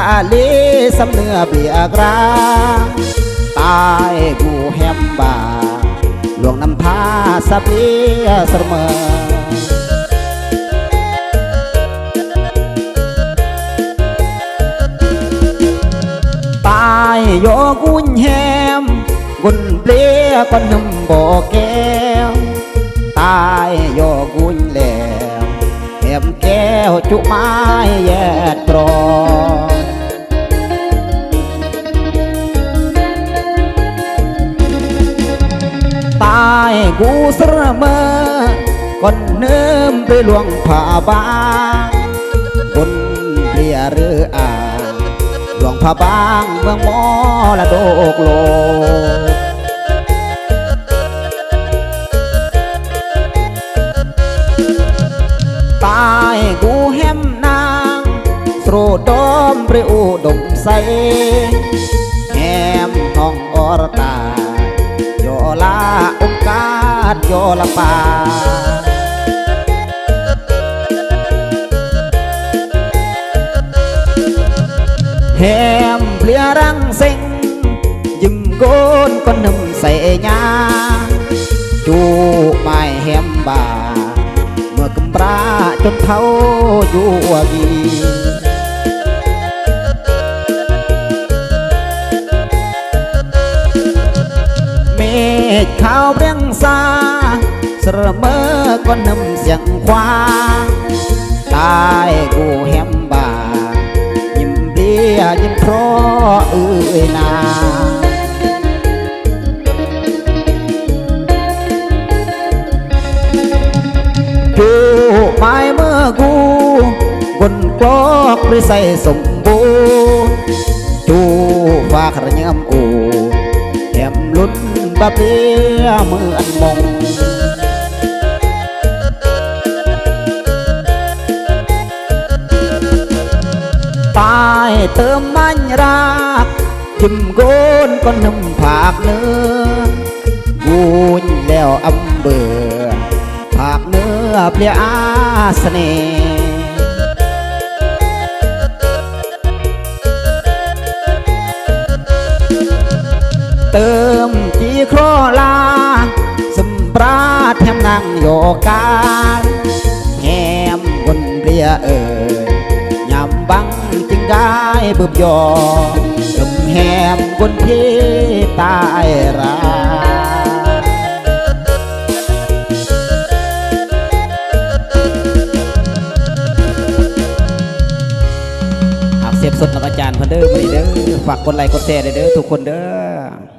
าลีสำเนื้อเบียกราตายกูแฮมบาหลวงน้ำพาสะเบียเสมอตายโยกุญแฮมกุนเปลียก็นำบ่อแก้วตายโยกุญแหลวแหมแก้วจุไม้แยายกูเสมอก่อนเนิ่มไปหลวงผ่าบางบนเปลียหรืออ่าหลวงพระบางเมืองมอละโดกโลตายกูแฮมนางสโรดอมปริอุดมใสแฮมห้องอรตาโยลาองกา ดโยละปาแฮมเปลี่ยรังเซ็งยิ้มโกนก็นำใส่ยาจูไม่แฮมบาเมื่อกำปราจนเท่าอยู่วกี เขาวเรียงสาสระเมอก็นำเสียงควาตายกูแฮมบายิ้มเบียยิ้มเพราะเอ่ยนาจูไม้เมื่อกูบนกลอกหรือใส่สมบูรณ์จูฝากระยำอูแถมลุ้น บับเบียเหมือนมงตายเติมมันรักยิ้มโกนก็นุ่มผากเนื้อกูนแล้วอำเบื่อผากเนื้อเปลี่ยอาเสน่เติม โครลาสมปราแถมนั่งโยกานแหมบนเปลี่ยเอ่ยยามบังจึงได้บึบยอดมแหมบนที่ตายราหากเสียบสดนักอาจารย์พิ่นเด้อมานี่เด้อฝากกดไลค์กดแชร์เด้อทุกคนเด้อ